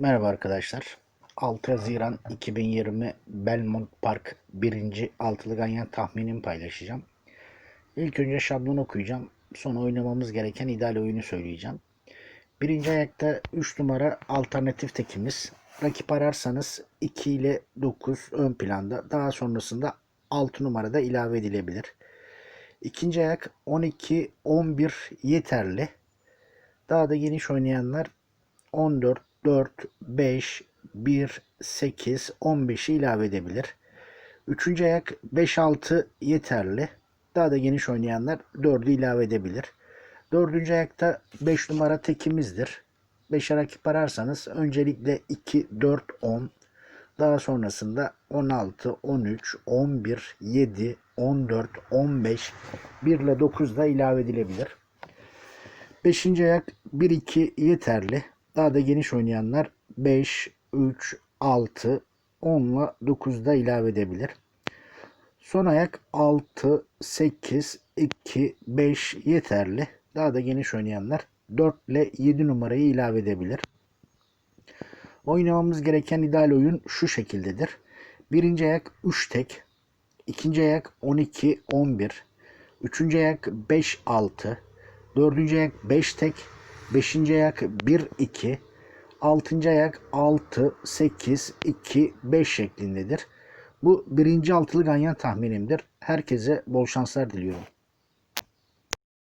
Merhaba arkadaşlar. 6 Haziran 2020 Belmont Park 1. altılı ganyan tahminimi paylaşacağım. İlk önce şablon okuyacağım. Sonra oynamamız gereken ideal oyunu söyleyeceğim. Birinci ayakta 3 numara alternatif tekimiz. Rakip ararsanız 2 ile 9 ön planda. Daha sonrasında 6 numarada ilave edilebilir. İkinci ayak 12, 11 yeterli. Daha da geniş oynayanlar 14, 4, 5, 1, 8, 15'i ilave edebilir. Üçüncü ayak 5, 6 yeterli. Daha da geniş oynayanlar 4'ü ilave edebilir. Dördüncü ayakta 5 numara tekimizdir. 5'e rakip ararsanız öncelikle 2, 4, 10. Daha sonrasında 16, 13, 11, 7, 14, 15, 1 ile 9 da ilave edilebilir. Beşinci ayak 1-2 yeterli. Daha da geniş oynayanlar 5, 3, 6, 10 ile 9 da ilave edebilir. Son ayak 6, 8, 2, 5 yeterli. Daha da geniş oynayanlar 4 ile 7 numarayı ilave edebilir. Oynamamız gereken ideal oyun şu şekildedir. Birinci ayak 3 tek. ikinci ayak 12, 11. Üçüncü ayak 5, 6. Dördüncü ayak 5 tek. Beşinci ayak 1, 2. Altıncı ayak 6, 8, 2, 5 şeklindedir. Bu birinci altılı ganyan tahminimdir. Herkese bol şanslar diliyorum.